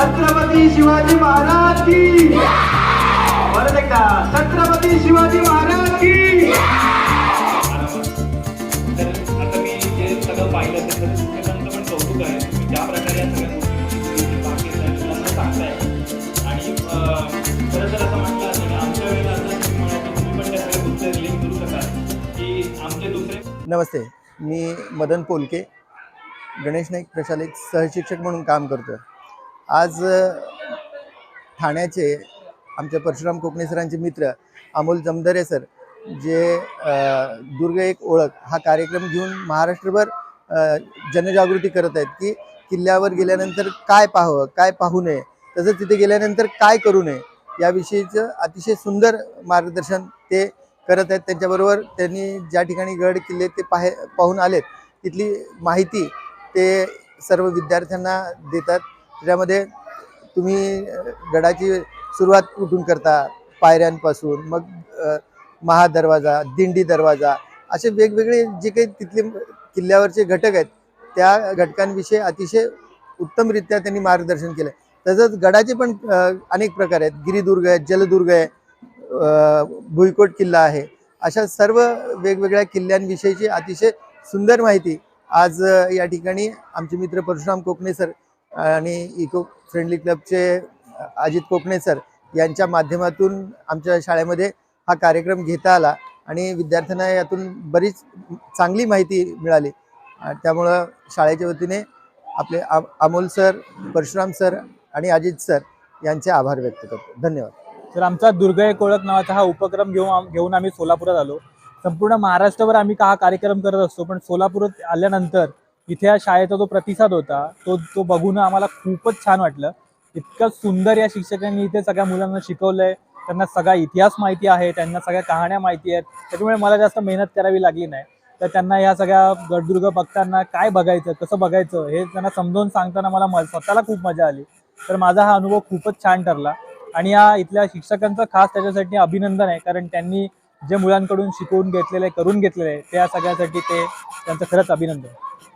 छत्रपती शिवाजी महाराज की परत एकदा छत्रपती शिवाजी महाराज की तर आता मी जे सगळं पाहिलं तर खरंच शिक्षकांचं पण कौतुक आहे. तुम्ही ज्या प्रकारे या सगळ्या गोष्टी बाकीच्या मुलांना सांगताय. आणि अं, खरं तर असं म्हटलं असं की आमच्या वेळेला असं तुम्ही म्हणाल की तुम्ही पण त्या सगळ्या गोष्टी रिलीज करू शकाल. की आमचे दुसरे नमस्ते मी मदन पोलके गणेश नाईक प्रशालेत सहशिक्षक म्हणून काम करतो आज ठाण्याचे आमच्या परशुराम कोकणे सरांचे मित्र अमोल जमदरे सर जे दुर्ग एक ओळख हा कार्यक्रम घेऊन महाराष्ट्रभर जनजागृती करत आहेत की किल्ल्यावर गेल्यानंतर काय पाहावं काय पाहू नये तसंच तिथे गेल्यानंतर काय करू नये याविषयीचं अतिशय सुंदर मार्गदर्शन ते करत आहेत. त्यांच्याबरोबर त्यांनी ज्या ठिकाणी गड किल्ले ते पाहे पाहून आलेत तिथली माहिती ते सर्व विद्यार्थ्यांना देतात. त्याच्यामध्ये तुम्ही गडाची सुरुवात कुठून करता? पायऱ्यांपासून मग महादरवाजा दिंडी दरवाजा असे वेगवेगळे जे काही तिथले किल्ल्यावरचे घटक आहेत त्या घटकांविषयी अतिशय उत्तमरित्या त्यांनी मार्गदर्शन केलं तसंच गडाचे पण अनेक प्रकार आहेत. गिरिदुर्ग आहे जलदुर्ग आहे भुईकोट किल्ला आहे. अशा सर्व वेगवेगळ्या किल्ल्यांविषयीची अतिशय सुंदर माहिती आज या ठिकाणी आमचे मित्र परशुराम कोकणे सर आणि इको फ्रेंडली क्लबचे अजित कोकणे सर यांच्या माध्यमातून आमच्या शाळेमध्ये हा कार्यक्रम घेता आला आणि विद्यार्थ्यांना यातून बरीच चांगली माहिती मिळाली. त्यामुळं शाळेच्या वतीने आपले आ- अमोल सर परशुराम सर आणि अजित सर यांचे आभार व्यक्त करतो. धन्यवाद. तर आमचा दुर्ग एक ओळख नावाचा हा उपक्रम घेऊन घेऊन आम्ही सोलापुरात आलो. संपूर्ण महाराष्ट्रभर आम्ही का हा कार्यक्रम करत असतो? पण सोलापुरात आल्यानंतर इथे या शाळेचा जो प्रतिसाद होता तो तो बघून आम्हाला खूपच छान वाटलं. इतकं सुंदर या शिक्षकांनी इथे सगळ्या मुलांना शिकवलंय. त्यांना सगळा इतिहास माहिती आहे त्यांना सगळ्या कहाण्या माहिती आहेत. त्याच्यामुळे मला जास्त मेहनत करावी लागली नाही. तर त्यांना या सगळ्या गडदुर्ग बघताना काय बघायचं कसं बघायचं हे त्यांना समजावून सांगताना मला म- स्वतःला खूप मजा आली. तर माझा हा अनुभव खूपच छान ठरला. आणि या इथल्या शिक्षकांचं खास त्याच्यासाठी अभिनंदन आहे कारण त्यांनी जे मुलांकडून शिकवून घेतलेलं आहे करून घेतलेलं आहे त्या सगळ्यासाठी ते त्यांचं खरंच अभिनंदन.